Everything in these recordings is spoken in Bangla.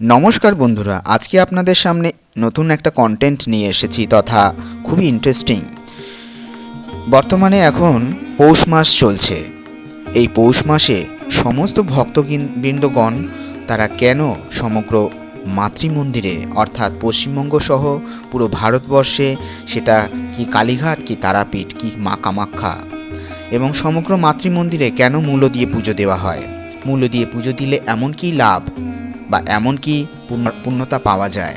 নমস্কার বন্ধুরা, আজকে আপনাদের সামনে নতুন একটা কন্টেন্ট নিয়ে এসেছি তথা খুবই ইন্টারেস্টিং বর্তমানে এখন পৌষ মাস চলছে। এই পৌষ মাসে সমস্ত ভক্তবৃন্দগণ তারা কেন সমগ্র মাতৃমন্দিরে, অর্থাৎ পশ্চিমবঙ্গ সহ পুরো ভারতবর্ষে সেটা কি কালীঘাট, কি তারাপীঠ, কি মা কামাখ্যা এবং সমগ্র মাতৃমন্দিরে কেন মূল্য দিয়ে পুজো দেওয়া হয়? মূল্য দিয়ে পুজো দিলে এমন কি লাভ? বা এমন কি পূর্ণতা পাওয়া যায়?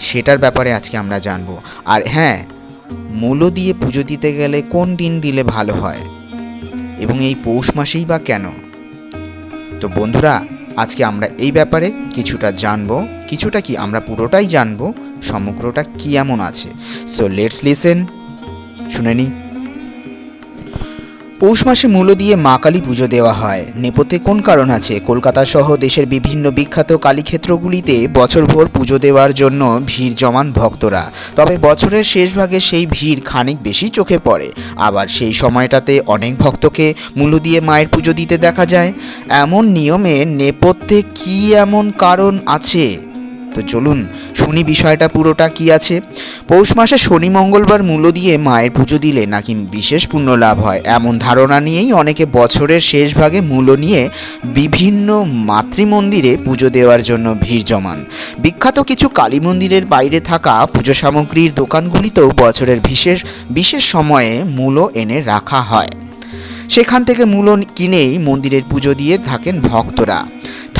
সেটার ব্যাপারে আজকে আমরা জানব। আর হ্যাঁ মূল্য দিয়ে পুজো দিতে গেলে কোন দিন দিলে ভালো হয়? এবং এই পৌষ মাসেই বা কেন? তো বন্ধুরা, আজকে আমরা এই ব্যাপারে কিছুটা জানব। কিছুটা কি আমরা পুরোটাই জানব? সমগ্রটা কি এমন আছে? সো লেটস লিসেন শুনে নিই। পৌষ মাসে মূল্য দিয়ে মা কালী পুজো দেওয়া হয়। নেপথ্যে কোন কারণ আছে? কলকাতা সহ দেশের বিভিন্ন বিখ্যাত কালীক্ষেত্রগুলিতে বছরভর পুজো দেওয়ার জন্য ভিড় জমান ভক্তরা। তবে বছরের শেষ ভাগে সেই ভিড় খানিক বেশি চোখে পড়ে। আবার সেই সময়টাতে অনেক ভক্তকে মূল্য দিয়ে মায়ের পুজো দিতে দেখা যায়। এমন নিয়মে নেপথ্যে কি এমন কারণ আছে? তো চলুন শুনি বিষয়টা পুরোটা কি আছে? পৌষ মাসে শনি মঙ্গলবার মূল্য দিয়ে মায়ের পুজো দিলে নাকি বিশেষ পুণ্য লাভ হয়? এমন ধারণা নিয়েই অনেকে বছরের শেষ ভাগে মূল্য নিয়ে বিভিন্ন মাতৃমন্দিরে পুজো দেওয়ার জন্য ভিড় জমান। বিখ্যাত কিছু কালী মন্দিরের বাইরে থাকা পুজো সামগ্রীর দোকানগুলিতেও বছরের বিশেষ বিশেষ সময়ে মূল্য এনে রাখা হয়। সেখান থেকে মূল্য কিনেই মন্দিরের পুজো দিয়ে থাকেন ভক্তরা।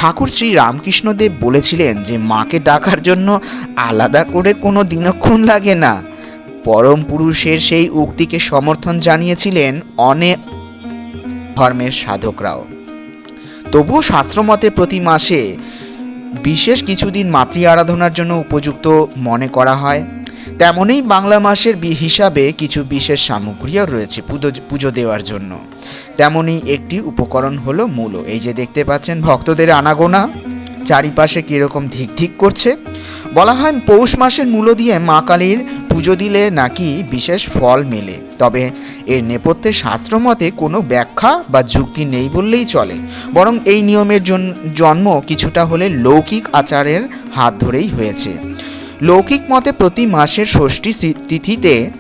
ঠাকুর শ্রী রামকৃষ্ণদেব বলেছিলেন যে মাকে ডাকার জন্য আলাদা করে কোনো দিনক্ষণ লাগে না। পরম পুরুষের সেই উক্তিকে সমর্থন জানিয়েছিলেন অনেক ধর্মের সাধকরাও। তবুও শাস্ত্রমতে প্রতি মাসে বিশেষ কিছুদিন মাতৃ আরাধনার জন্য উপযুক্ত মনে করা হয়। তেমনই বাংলা মাসের হিসাবে কিছু বিশেষ সামগ্রীও রয়েছে পুজো পুজো দেওয়ার জন্য। তেমনই একটি উপকরণ হলো মূলো। এই যে দেখতে পাচ্ছেন ভক্তদের আনাগোনা, চারিপাশে কীরকম ধিক ধিক করছে। বলা হয় পৌষ মাসের মূলো দিয়ে মা কালীর পুজো দিলে নাকি বিশেষ ফল মেলে। তবে এর নেপথ্যে শাস্ত্রমতে কোনো ব্যাখ্যা বা যুক্তি নেই বললেই চলে। বরং এই নিয়মের জন- জন্ম কিছুটা হলে লৌকিক আচারের হাত ধরেই হয়েছে। লৌকিক মতে প্রতি মাসের ষষ্ঠী তিথিতে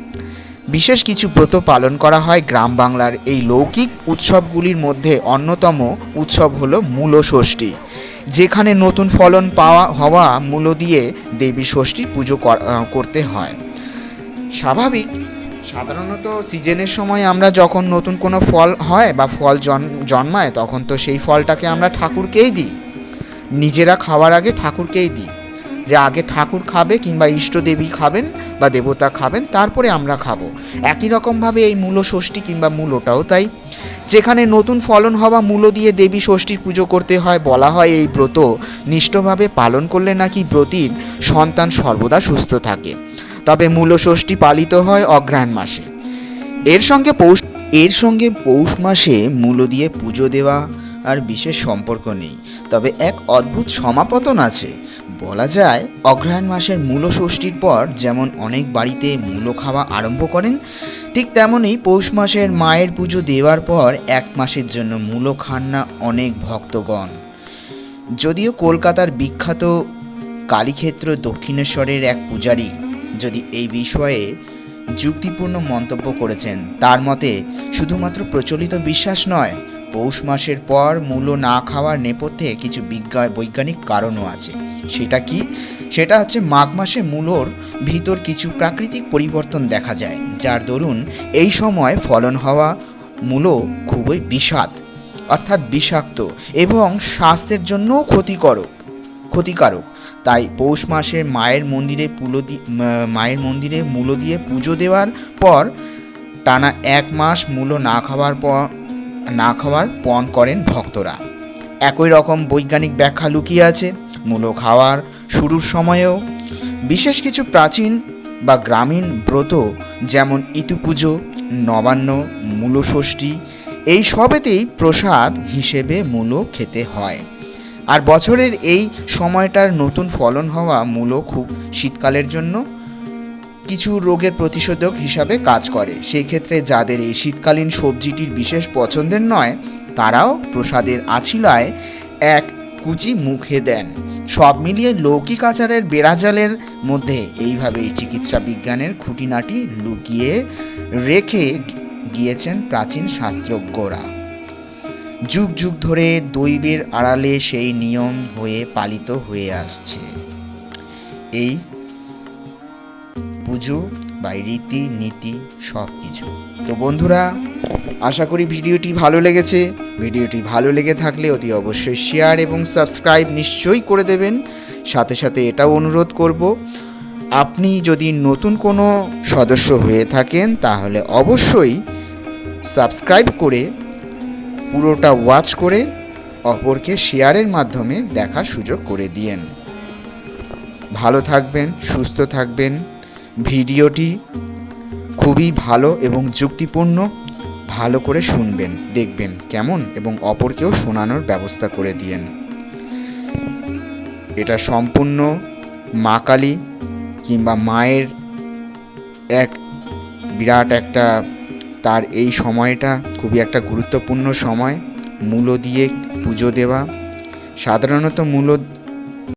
বিশেষ কিছু ব্রত পালন করা হয় গ্রাম বাংলার এই লৌকিক উৎসবগুলির মধ্যে অন্যতম উৎসব হলো মূল ষষ্ঠী। যেখানে নতুন ফলন পাওয়া, হওয়া মূল দিয়ে দেবী ষষ্ঠীর পুজো করতে হয়। স্বাভাবিক, সাধারণত সিজনের সময় আমরা যখন নতুন কোনো ফল হয় বা ফল জন- জন্মায়, তখন তো সেই ফলটাকে আমরা ঠাকুরকেই দিই। নিজেরা খাওয়ার আগে ঠাকুরকেই দিই। যে আগে ঠাকুর খাবে কিংবা ইষ্টদেবী খাবেন বা দেবতা খাবেন, তারপরে আমরা খাব। একই রকমভাবে এই মূল ষষ্ঠী কিংবা মূলটাও তাই। যেখানে নতুন ফলন হওয়া মূল দিয়ে দেবী ষষ্ঠীর পুজো করতে হয়, বলা হয় এই ব্রত নিষ্ঠভাবে পালন করলে নাকি ব্রতীর সন্তান সর্বদা সুস্থ থাকে। তবে মূল ষষ্ঠী পালিত হয় অগ্রহায়ণ মাসে। এর সঙ্গে পৌষ, এর সঙ্গে পৌষ মাসে মূল দিয়ে পুজো দেওয়া আর বিশেষ সম্পর্ক নেই। তবে এক অদ্ভুত সমাপতন আছে। বলা যায়, অগ্রহায়ণ মাসের মূল ষষ্ঠীর পর যেমন অনেক বাড়িতে মূলো খাওয়া আরম্ভ করেন, ঠিক তেমনই পৌষ মাসের মায়ের পুজো দেওয়ার পর এক মাসের জন্য মূলো খান না অনেক ভক্তগণ। যদিও কলকাতার বিখ্যাত কালীক্ষেত্র দক্ষিণেশ্বরের এক পূজারী যদি এই বিষয়ে যুক্তিপূর্ণ মন্তব্য করেছেন, তার মতে শুধুমাত্র প্রচলিত বিশ্বাস নয়, পৌষ মাসের পর মূলো না খাওয়ার নেপথ্যে কিছু বিজ্ঞা বৈজ্ঞানিক কারণও আছে। সেটা কি? সেটা হচ্ছে মাঘ মাসে মূলোর ভিতর কিছু প্রাকৃতিক পরিবর্তন দেখা যায়, যার দরুন এই সময় ফলন হওয়া মূলো খুবই বিষাদ, অর্থাৎ বিষাক্ত এবং স্বাস্থ্যের জন্যও ক্ষতিকারক ক্ষতিকারক। তাই পৌষ মাসে মায়ের মন্দিরে পুলো মায়ের মন্দিরে মূলো দিয়ে পুজো দেওয়ার পর টানা এক মাস মূলো না খাওয়ার পর না খাওয়ার পণ করেন ভক্তরা। একই রকম বৈজ্ঞানিক ব্যাখ্যা লুকিয়ে আছে। মূলো খাওয়ার শুরুর সময়েও বিশেষ কিছু প্রাচীন বা গ্রামীণ ব্রত যেমন ইতু পুজো নবান্ন, মূলষষ্ঠী, এই সবেতেই প্রসাদ হিসেবে মূলো খেতে হয়। আর বছরের এই সময়টার নতুন ফলন হওয়া মূলো খুব শীতকালের জন্য কিছু রোগের প্রতিষেধক হিসাবে কাজ করে। সেই ক্ষেত্রে যাদের এই শীতকালীন সবজিটির বিশেষ পছন্দের নয়, তারাও প্রসাদের আছিলায় এক কুচি মুখে দেন। সব মিলিয়ে লৌকিক আচারের বেড়াজালের মধ্যে এইভাবেই চিকিৎসা বিজ্ঞানের খুঁটিনাটি লুকিয়ে রেখে গিয়েছেন প্রাচীন শাস্ত্রজ্ঞরা। যুগ যুগ ধরে দৈবের আড়ালে সেই নিয়ম হয়ে পালিত হয়ে আসছে। এই পুজো বা রীতি, নীতি সব কিছু তো বন্ধুরা, আশা করি ভিডিওটি ভালো লেগেছে। ভিডিওটি ভালো লেগে থাকলে অতি অবশ্যই শেয়ার এবং সাবস্ক্রাইব নিশ্চয়ই করে দেবেন। সাথে সাথে এটাও অনুরোধ করব, আপনি যদি নতুন কোনো সদস্য হয়ে থাকেন, তাহলে অবশ্যই সাবস্ক্রাইব করে পুরোটা ওয়াচ করে অপরকে শেয়ারের মাধ্যমে দেখার সুযোগ করে দিয়েন। ভালো থাকবেন, সুস্থ থাকবেন। ভিডিওটি খুবই ভালো এবং যুক্তিপূর্ণ, ভালো করে শুনবেন, দেখবেন কেমন এবং অপরকেও শোনানোর ব্যবস্থা করে দিয়েন। এটা সম্পূর্ণ মা কালী কিংবা মায়ের এক বিরাট একটা, তার এই সময়টা খুবই একটা গুরুত্বপূর্ণ সময়। মূলো দিয়ে পুজো দেওয়া। সাধারণত মূলো